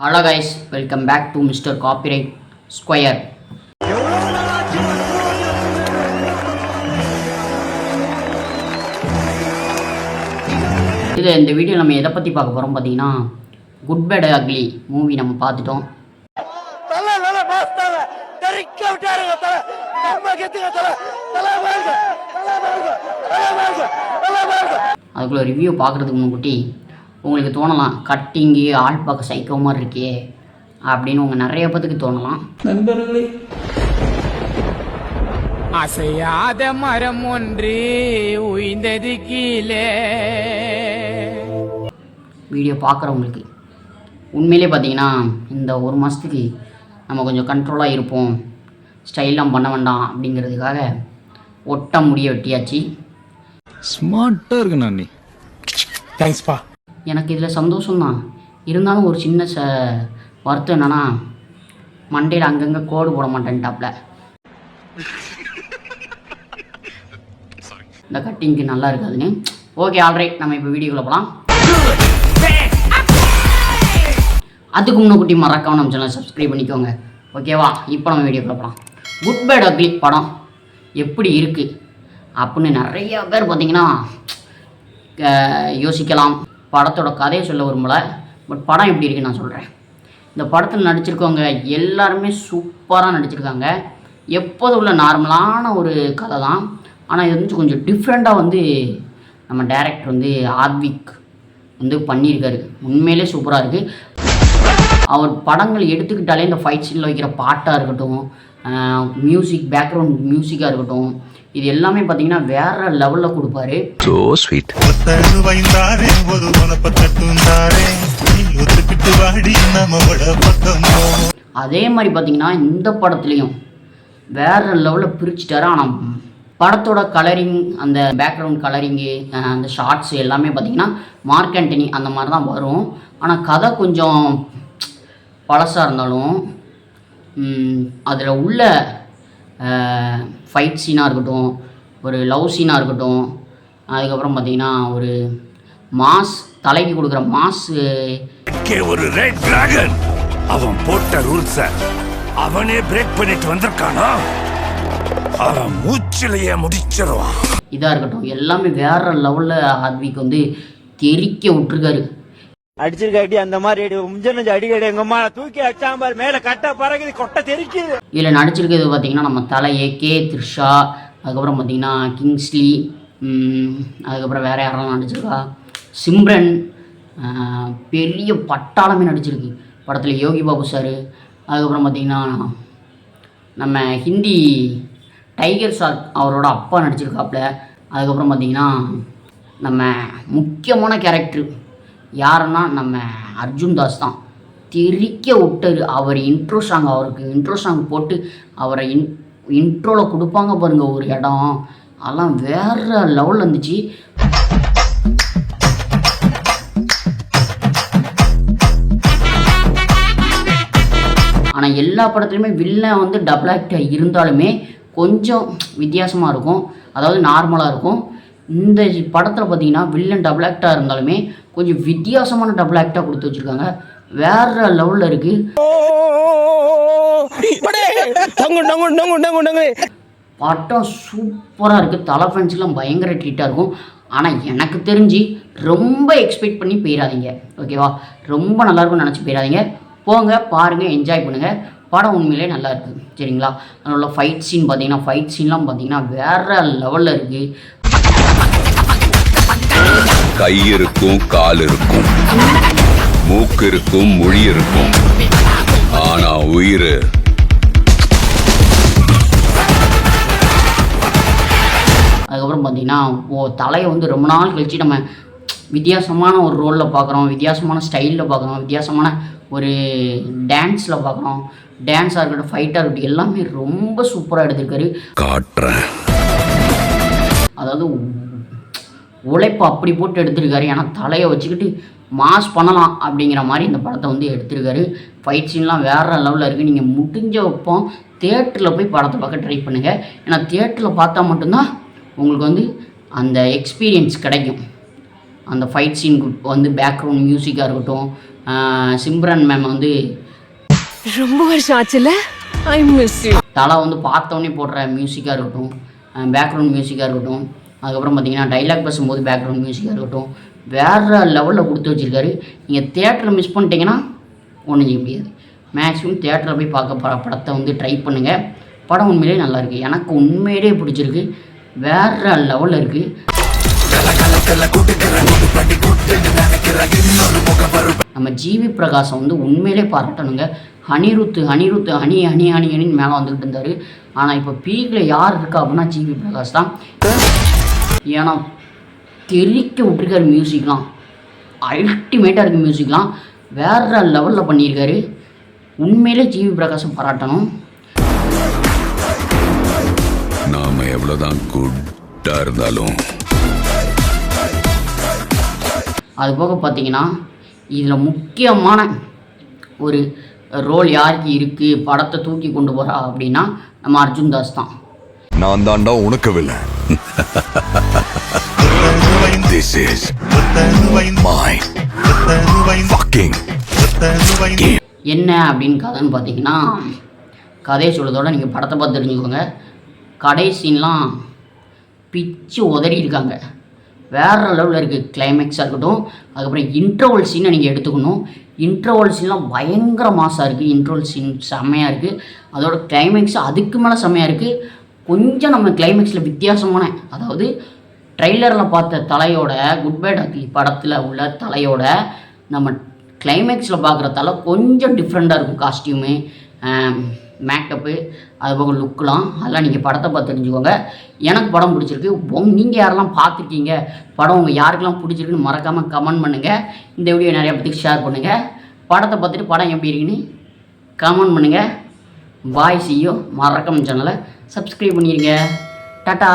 Hello guys welcome back to mister copyright square இதில் இந்த video நம்ம எதை பற்றி பார்க்க போகிறோம் பார்த்தீங்கன்னா குட் பேட் அக்லி மூவி நம்ம பார்த்துட்டோம். அதுக்குள்ளே ரிவ்யூ பார்க்குறதுக்கு முன்கூட்டி உங்களுக்கு தோணலாம் கட்டிங்கு ஆள் பார்க்க சைக்கோ மாதிரி இருக்கே அப்படின்னு உங்கள் நிறைய பேத்துக்கு தோணலாம். நண்பர்களே. அசையாத மரம் ஒன்று உய்ந்தது கீழே. வீடியோ பார்க்குறவங்களுக்கு உண்மையிலே பார்த்தீங்கன்னா இந்த ஒரு மாதத்துக்கு நம்ம கொஞ்சம் கண்ட்ரோலாக இருப்போம். ஸ்டைலாம் பண்ண வேண்டாம் அப்படிங்கிறதுக்காக ஒட்ட முடிய வெட்டியாச்சு. ஸ்மார்ட்டா இருக்கு நான் நீ தேங்க்ஸ்ப்பா எனக்கு இதில் சந்தோஷம்தான். இருந்தாலும் ஒரு சின்ன ச வருத்தம் என்னன்னா மண்டையில் அங்கங்கே கோடு போட மாட்டேன்ட்டாப்ல. இந்த கட்டிங்க்கு நல்லா இருக்காதுன்னு. ஓகே ஆல்ரைட் நம்ம இப்போ வீடியோக்குள்ள போகலாம் அதுக்கு முன்னக்குட்டி மறக்காம நம்ம சேனல் சப்ஸ்கிரைப் பண்ணிக்கோங்க. ஓகேவா? இப்போ நம்ம வீடியோக்குள்ள போகலாம் குட் பேட் அக்லி படம் எப்படி இருக்குது அப்படின்னு நிறைய பேர் பார்த்தீங்கன்னா யோசிக்கலாம். படத்தோட கதையை சொல்ல விரும்பல பட் படம் எப்படி இருக்குன்னு நான் சொல்கிறேன் இந்த படத்தில் நடிச்சிருக்கவங்க எல்லாருமே சூப்பராக நடிச்சிருக்காங்க. எப்போதும் உள்ள நார்மலான ஒரு கதை தான் ஆனால் இது வந்து கொஞ்சம் டிஃப்ரெண்ட்டாக வந்து நம்ம டேரக்டர் வந்து ஆத்விக் வந்து பண்ணியிருக்காரு. உண்மையிலே சூப்பராக இருக்குது அவர் படங்கள் எடுத்துக்கிட்டாலே இந்த ஃபைட் சீனில் வைக்கிற பாட்டாக இருக்கட்டும் மியூசிக் பேக்ரவுண்ட் மியூசிக்காக இருக்கட்டும் இது எல்லாமே பார்த்தீங்கன்னா வேறு லெவலில் கொடுப்பாரு. ஒத்தடு வைந்தாரே ஒரு மனப்ப தட்டுந்தாரே. நீ ஒத்துக்கிட்டு வாடி நம்ம பக்கம் போவோம் அதே மாதிரி பார்த்தீங்கன்னா இந்த படத்துலையும் வேறு லெவலில் பிரிச்சுட்டாரு. ஆனால் படத்தோட கலரிங் அந்த பேக்ரவுண்ட் கலரிங்கு அந்த ஷார்ட்ஸ் எல்லாமே பார்த்தீங்கன்னா மார்க் ஆண்டனி அந்த மாதிரி தான் வரும். ஆனால் கதை கொஞ்சம் பழசாக இருந்தாலும் அதில் உள்ள ஃபைட் சீனாக இருக்கட்டும் ஒரு லவ் சீனாக இருக்கட்டும் அதுக்கப்புறம் பார்த்தீங்கன்னா ஒரு மாஸ் தலைக்கு கொடுக்குற மாஸு ஒரு ரெட் டிராகன் அவன் போட்ட ரூல்ஸ அவனே பிரேக் பண்ணிட்டு வந்திருக்கானா? அவன் மூச்சிலேயே முடிச்சிருவான். இதாக இருக்கட்டும் எல்லாமே வேற லெவலில் ஆத்விக் வந்து தெறிக்க விட்டுருக்காரு. அடிச்சிருக்காட்டி அந்த மாதிரி அடி முஞ்ச அடிக்கடி எங்க அம்மா தூக்கி அடிச்சாம்பார் மேல கட்ட பறகுது கொட்டை தெரிக்குது. இதில் நடிச்சிருக்கிறது பார்த்தீங்கன்னா நம்ம தலை ஏகே த்ரிஷா அதுக்கப்புறம் பார்த்தீங்கன்னா கிங்ஸ்லி அதுக்கப்புறம் வேறு யாரெல்லாம் நடிச்சிருக்கா? சிம்ரன் பெரிய பட்டாளமே நடிச்சிருக்கு படத்தில். யோகி பாபு சார் அதுக்கப்புறம் பார்த்திங்கன்னா நம்ம ஹிந்தி டைகர் சார் அவரோட அப்பா நடிச்சிருக்காப்புல அதுக்கப்புறம் பார்த்தீங்கன்னா நம்ம முக்கியமான கேரக்டர் யாருன்னா நம்ம அர்ஜுன் தாஸ் தான். தெறிக்க விட்டார். அவர் இன்ட்ரோ சாங் அவருக்கு இன்ட்ரோ சாங் போட்டு அவரை இன் இன்ட்ரோவில் கொடுப்பாங்க பாருங்கள் ஒரு இடம். அதெல்லாம் வேறு லெவலில் இருந்துச்சு. ஆனால் எல்லா படத்துலையுமே வில்லன் வந்து டபுள் ஆக்ட் இருந்தாலுமே கொஞ்சம் வித்தியாசமாக இருக்கும். அதாவது நார்மலாக இருக்கும். இந்த படத்தில் பார்த்தீங்கன்னா வில்லன் டபுள் ஆக்டாக இருந்தாலுமே கொஞ்சம் வித்தியாசமான டபுள் ஆக்டாக கொடுத்து வச்சுருக்காங்க. வேற லெவலில் இருக்குது படம் சூப்பராக இருக்குது தலை ஃபேன்ஸ்லாம் பயங்கர ட்ரீட்டாக இருக்கும். ஆனால் எனக்கு தெரிஞ்சு ரொம்ப எக்ஸ்பெக்ட் பண்ணி போயிடாதீங்க ஓகேவா ரொம்ப நல்லா இருக்கும்னு நினச்சி போயிடாதீங்க போங்க பாருங்கள் என்ஜாய் பண்ணுங்கள் படம் உண்மையிலே நல்லா இருக்குது சரிங்களா? அதனால ஃபைட் சீன் பார்த்தீங்கன்னா ஃபைட் சீன்லாம் பார்த்தீங்கன்னா வேறு லெவலில் இருக்குது கை இருக்கும் கால் இருக்கும் மூக்கு இருக்கும் மொழி இருக்கும் ஆனா உயிர். அதுக்கப்புறம் பார்த்தீங்கன்னா ஓ தலையை வந்து ரொம்ப நாள் கழிச்சு நம்ம வித்தியாசமான ஒரு ரோலில் பார்க்குறோம் வித்தியாசமான ஸ்டைலில் பார்க்குறோம் வித்தியாசமான ஒரு டான்ஸில் பார்க்குறோம் டான்ஸாக இருக்கட்டும் ஃபைட்டாக இருக்கட்டும் எல்லாமே ரொம்ப சூப்பராக எடுத்திருக்காரு. காட்டுறேன். அதாவது உழைப்பு அப்படி போட்டு எடுத்திருக்காரு. ஏன்னா தலையை வச்சுக்கிட்டு மாஸ் பண்ணலாம் அப்படிங்கிற மாதிரி இந்த படத்தை வந்து எடுத்திருக்காரு. ஃபைட் சீன்லாம் வேறு லெவலில் இருக்குது நீங்கள் முடிஞ்ச வைப்போ தேட்டரில் போய் படத்தை பார்க்க ட்ரை பண்ணுங்கள் ஏன்னா தேட்டரில் பார்த்தா மட்டும்தான் உங்களுக்கு வந்து அந்த எக்ஸ்பீரியன்ஸ் கிடைக்கும். அந்த ஃபைட் சீன் வந்து பேக்ரவுண்ட் மியூசிக்காக இருக்கட்டும் சிம்ரன் மேம் வந்து ரொம்ப வருஷம் ஆச்சுல? ஐ மிஸ் யூ தலை வந்து பார்த்தோன்னே போடுற மியூசிக்காக இருக்கட்டும் பேக்ரவுண்ட் மியூசிக்காக இருக்கட்டும் அதுக்கப்புறம் பார்த்தீங்கன்னா டைலாக் பேசும்போது பேக்ரவுண்ட் மியூசிக்காக இருக்கட்டும் வேறு லெவலில் கொடுத்து வச்சுருக்காரு. நீங்கள் தேட்டரில் மிஸ் பண்ணிட்டீங்கன்னா ஒன்றும் செய்ய முடியாது. மேக்ஸிமம் தேட்டரில் போய் பார்க்க படத்தை வந்து ட்ரை பண்ணுங்கள் படம் உண்மையிலேயே நல்லாயிருக்கு எனக்கு உண்மையிலேயே பிடிச்சிருக்கு. வேறு லெவலில் இருக்குது நம்ம ஜிவி பிரகாசம் வந்து உண்மையிலே பாராட்டணுங்க. அனிருத்து அனிருத்து அணி அணி அணி அணின்னு மேலே வந்துக்கிட்டு இருந்தார். ஆனால் இப்போ பீக்கில் யார் இருக்கா அப்படின்னா ஜிவி பிரகாஷ் தான். ஏன்னா தெறிக்க விட்டுருக்காரு மியூசிக்லாம் அல்டிமேட்டாக இருக்குது மியூசிக்லாம் வேறு லெவலில் பண்ணியிருக்காரு. உண்மையிலே ஜிவி பிரகாசம் பாராட்டணும். நாம எவ்வளவுதான் குட்டா இருந்தாலும். அது போக பார்த்தீங்கன்னா இதில் முக்கியமான ஒரு ரோல் யாருக்கு இருக்குது படத்தை தூக்கி கொண்டு போகிறா அப்படின்னா நம்ம அர்ஜுன் தாஸ் தான். நான் தாண்டா உனக்கு வில்ல. திஸ் இஸ் மை fucking என்ன அப்படின்னு கதைன்னு பார்த்தீங்கன்னா கதையை சொல்றதோட நீங்கள் படத்தை பார்த்து தெரிஞ்சுக்கோங்க. கடைசின்லாம் பிச்சு உதறி இருக்காங்க. வேறு லெவலில் இருக்குது கிளைமேக்ஸாக இருக்கட்டும் அதுக்கப்புறம் இன்டர்வல் சீனை நீங்கள் எடுத்துக்கணும். இன்டர்வல் சீன்லாம் பயங்கர மாசாக இருக்குது இன்டர்வல் சீன் செம்மையாக இருக்குது அதோட கிளைமேக்ஸ் அதுக்கு மேலே செம்மையாக இருக்குது கொஞ்சம் நம்ம கிளைமேக்ஸில் வித்தியாசமான அதாவது ட்ரெய்லரில் பார்த்த தலையோட குட் பை டாக்லி படத்தில் உள்ள தலையோட நம்ம கிளைமேக்ஸில் பார்க்குற தலை கொஞ்சம் டிஃப்ரெண்ட்டாக இருக்கும் காஸ்டியூமு மேக்கப்பு அது போக லுக்கெலாம் அதெல்லாம் நீங்கள் படத்தை பார்த்து தெரிஞ்சுக்கோங்க. எனக்கு படம் பிடிச்சிருக்கு. உங் நீங்கள் யாரெல்லாம் பார்த்துருக்கீங்க? படம் உங்கள் யாருக்கெல்லாம் பிடிச்சிருக்குன்னு மறக்காமல் கமெண்ட் பண்ணுங்கள் இந்த வீடியோ நிறைய பேத்துக்கு ஷேர் பண்ணுங்கள் படத்தை பார்த்துட்டு படம் எப்படி இருக்குன்னு கமெண்ட் பண்ணுங்கள் வாய்ஸையும் மறக்காம சேனலை சப்ஸ்கிரைப் பண்ணிடுங்க டாட்டா.